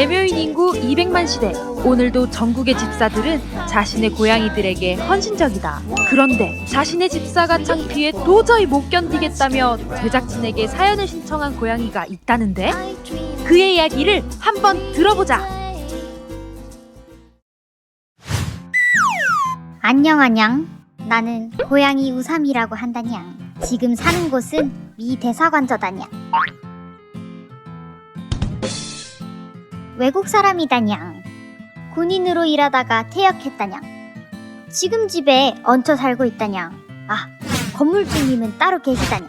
애묘인 인구 200만 시대. 오늘도 전국의 집사들은 자신의 고양이들에게 헌신적이다. 그런데 자신의 집사가 창피해 도저히 못 견디겠다며 제작진에게 사연을 신청한 고양이가 있다는데 그의 이야기를 한번 들어보자. 안녕 안녕. 나는 고양이 우삼이라고 한다냥. 지금 사는 곳은 미 대사관저다냥. 외국 사람이다냥. 군인으로 일하다가 퇴역했다냥. 지금 집에 얹혀 살고 있다냥. 아, 건물주님은 따로 계시다냥.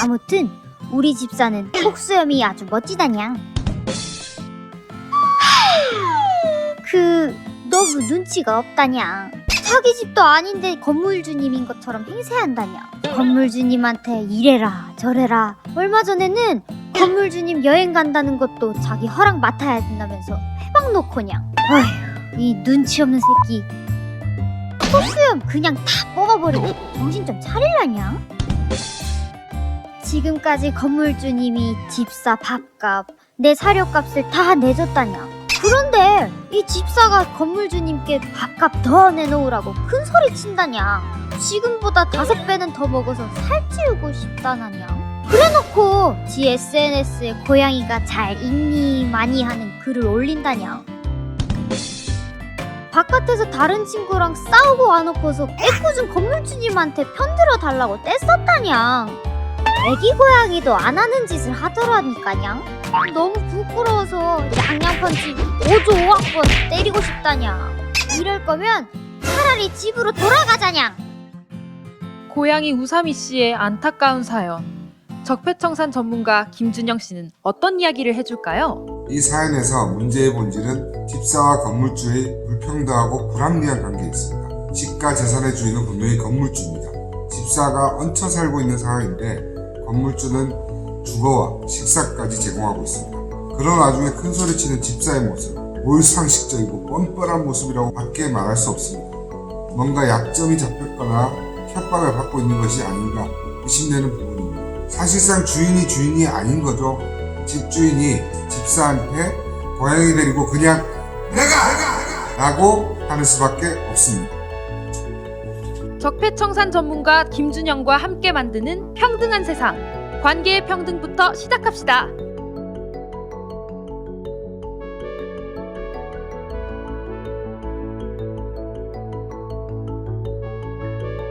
아무튼 우리 집사는 톡수염이 아주 멋지다냥. 그 너무 눈치가 없다냥. 자기 집도 아닌데 건물주님인 것처럼 행세한다냥. 건물주님한테 이래라 저래라. 얼마 전에는 건물주님 여행 간다는 것도 자기 허락 맡아야 된다면서 해방 놓고냥. 어휴 이 눈치 없는 새끼. 소수염 그냥 다 뽑아버리고 정신 좀 차릴라냥. 지금까지 건물주님이 집사 밥값, 내 사료값을 다 내줬다냥. 그런데 이 집사가 건물주님께 밥값 더 내놓으라고 큰 소리 친다냥. 지금보다 다섯 배는 더 먹어서 살찌우고 싶다나냥. 그래놓고 지 SNS에 고양이가 잘 있니 많이 하는 글을 올린다냥. 바깥에서 다른 친구랑 싸우고 와놓고서 애꿎은 건물주님한테 편들어 달라고 떼썼다냥. 애기 고양이도 안 하는 짓을 하더라니까냥. 너무 부끄러워서 양양펀치 5조 5학번 때리고 싶다냐. 이럴 거면 차라리 집으로 돌아가자냥. 고양이 우사미 씨의 안타까운 사연. 적폐청산 전문가 김준영 씨는 어떤 이야기를 해줄까요? 이 사연에서 문제의 본질은 집사와 건물주의 불평등하고 불합리한 관계에 있습니다. 집과 재산의 주인은 분명히 건물주입니다. 집사가 얹혀 살고 있는 상황인데 건물주는 주거와 식사까지 제공하고 있습니다. 그런 와중에 큰 소리치는 집사의 모습, 몰상식적이고 뻔뻔한 모습이라고 밖에 말할 수 없습니다. 뭔가 약점이 잡혔거나 협박을 받고 있는 것이 아닌가 의심되는 부분입니다. 사실상 주인이 주인이 아닌 거죠. 집주인이 집사한테 고양이 데리고 그냥 내가 라고 하는 수밖에 없습니다. 적폐청산 전문가 김준영과 함께 만드는 평등한 세상. 관계의 평등부터 시작합시다.